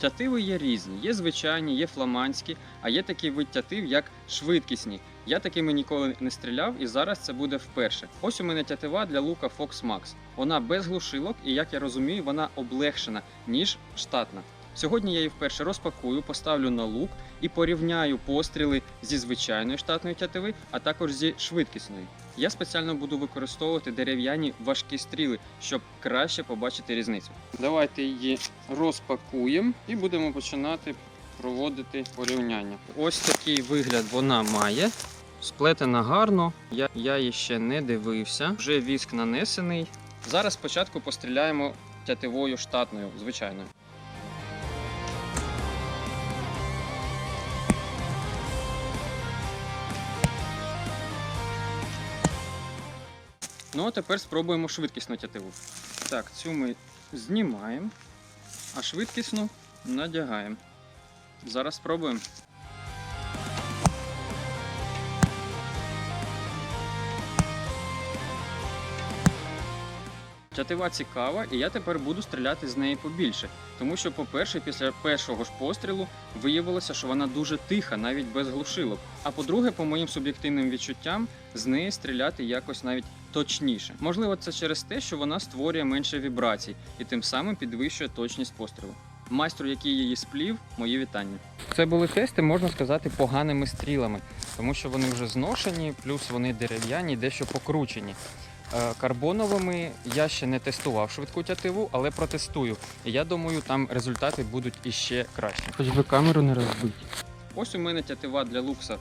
Тятиви є різні, є звичайні, є фламандські, а є такий вид тятив, як швидкісні. Я такими ніколи не стріляв, і зараз це буде вперше. Ось у мене тятива для лука Fox Max. Вона без глушилок, і як я розумію, вона облегшена, ніж штатна. Сьогодні я її вперше розпакую, поставлю на лук і порівняю постріли зі звичайної штатної тятиви, а також зі швидкісною. Я спеціально буду використовувати дерев'яні важкі стріли, щоб краще побачити різницю. Давайте її розпакуємо і будемо починати проводити порівняння. Ось такий вигляд вона має. Сплетена гарно, я, я її ще не дивився. Вже віск нанесений. Зараз спочатку постріляємо тятивою штатною, звичайною. Ну а тепер спробуємо швидкісну тятиву. Так, цю ми знімаємо, а швидкісну надягаємо. Зараз спробуємо. Тятива цікава, і я тепер буду стріляти з неї побільше. Тому що, по-перше, після першого ж пострілу виявилося, що вона дуже тиха, навіть без глушилок. А по-друге, по моїм суб'єктивним відчуттям, з неї стріляти якось навіть точніше. Можливо, це через те, що вона створює менше вібрацій і тим самим підвищує точність пострілу. Майстру, який її сплів, мої вітання. Це були тести, можна сказати, поганими стрілами, тому що вони вже зношені, плюс вони дерев'яні, дещо покручені. Е, Карбоновими я ще не тестував швидку тятиву, але протестую. Я думаю, там результати будуть іще кращі. Хоч би камеру не розбити. Ось у мене тятива для лукса